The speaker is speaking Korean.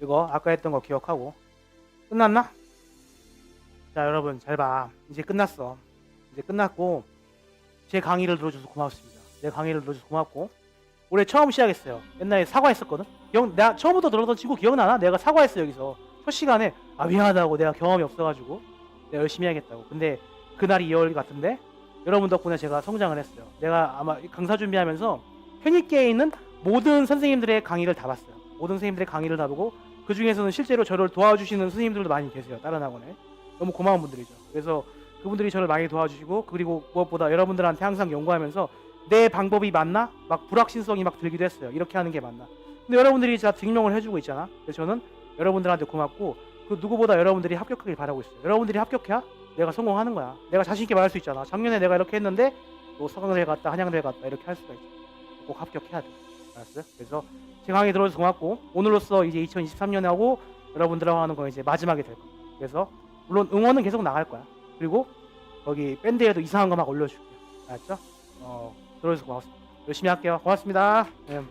이거 아까 했던 거 기억하고 끝났나? 자 여러분 잘 봐. 이제 끝났어. 이제 끝났고 제 강의를 들어줘서 고맙습니다. 내 강의를 들어줘서 고맙고 올해 처음 시작했어요. 옛날에 사과했었거든. 기억 내가 처음부터 들었던 친구 기억나나? 내가 사과했어 여기서 첫 시간에 아 미안하다고 내가 경험이 없어가지고 내가 열심히 해야겠다고. 근데 그날이 2월 같은데 여러분 덕분에 제가 성장을 했어요. 내가 아마 이 강사 준비하면서 편입계에 있는 모든 선생님들의 강의를 다 봤어요. 모든 선생님들의 강의를 다 보고 그 중에서는 실제로 저를 도와주시는 선생님들도 많이 계세요. 다른 학원에 너무 고마운 분들이죠. 그래서 그분들이 저를 많이 도와주시고 그리고 무엇보다 여러분들한테 항상 연구하면서 내 방법이 맞나? 막 불확실성이 막 들기도 했어요. 이렇게 하는 게 맞나? 근데 여러분들이 다 증명을 해주고 있잖아. 그래서 저는 여러분들한테 고맙고 그 누구보다 여러분들이 합격하길 바라고 있어요. 여러분들이 합격해야 내가 성공하는 거야. 내가 자신 있게 말할 수 있잖아. 작년에 내가 이렇게 했는데 또 서강대 갔다 한양대 갔다 이렇게 할 수가 있죠. 꼭 합격해야 돼. 알았어요? 그래서 제 강의 들어줘서 고맙고 오늘로써 이제 2023년에 하고 여러분들하고 하는 거 이제 마지막이 될 거야. 그래서 물론 응원은 계속 나갈 거야. 그리고 거기 밴드에도 이상한 거 막 올려줄게요. 알았죠? 어, 들어줘서 고맙습니다. 열심히 할게요. 고맙습니다. 네.